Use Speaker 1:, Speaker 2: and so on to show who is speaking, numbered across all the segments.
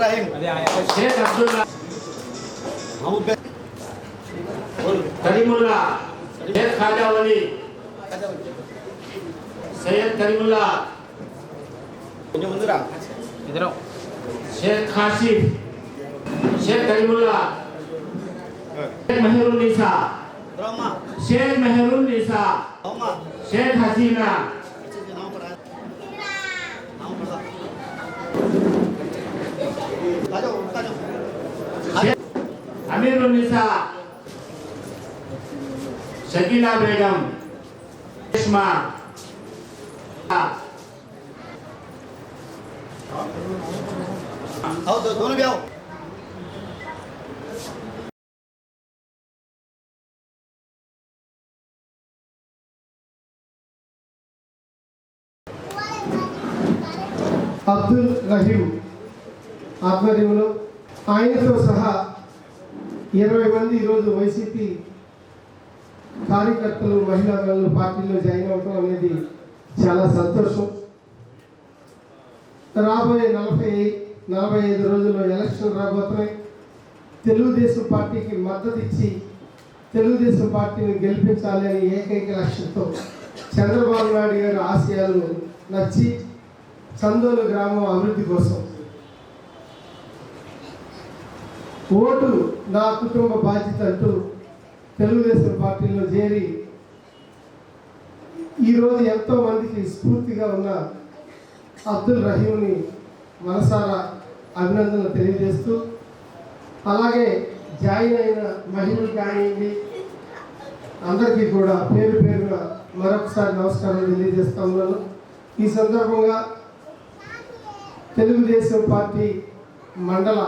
Speaker 1: ابراهيم شيخ عبد الله محمود بيت
Speaker 2: كريم الله
Speaker 3: شيخ
Speaker 1: خالد ولي سيد كريم الله كنت
Speaker 2: منذرا
Speaker 1: كدرو شيخ
Speaker 2: خاشيف
Speaker 1: شيخ كريم
Speaker 2: الله شيخ مهير النساء شيخ مهير النساء شيخ
Speaker 1: حسينه अमीरुन्निसा शकीला बेगम रेश्मा
Speaker 2: दोन घ्या
Speaker 4: अब्दुल रहीम आत्मदेवलो ఆయనతో సహా ఇరవై మంది ఈరోజు వైసీపీ కార్యకర్తలు మహిళా వాళ్ళు పార్టీలో జాయిన్ అవటం అనేది చాలా సంతోషం. రాబోయే నలభై నలభై ఐదు రోజుల్లో ఎలక్షన్ రాబోతున్నాయి. తెలుగుదేశం పార్టీకి మద్దతు ఇచ్చి తెలుగుదేశం పార్టీని గెలిపించాలి అని ఏకైక లక్ష్యంతో చంద్రబాబు నాయుడు గారి ఆశయాలు నచ్చి చందోలు గ్రామం అభివృద్ధి కోసం ఓటు నా కుటుంబ బాధ్యత అంటూ తెలుగుదేశం పార్టీలో చేరి ఈరోజు ఎంతో మందికి స్ఫూర్తిగా ఉన్న అబ్దుల్ రహీంని మనసారా అభినందనలు తెలియజేస్తూ అలాగే జాయిన్ అయిన మహిళలు కానివ్వండి అందరికీ కూడా పేరు పేరున మరొకసారి నమస్కారం తెలియజేస్తా ఉన్నాను. ఈ సందర్భంగా తెలుగుదేశం పార్టీ మండల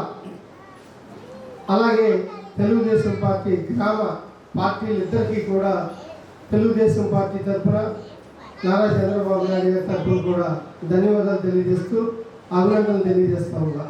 Speaker 4: అలాగే తెలుగుదేశం పార్టీ గ్రామ పార్టీలిద్దరికీ కూడా తెలుగుదేశం పార్టీ తరఫున నారా చంద్రబాబు నాయుడు గారి తరఫున కూడా ధన్యవాదాలు తెలియజేస్తూ అభినందనలు తెలియజేస్తా ఉన్నా.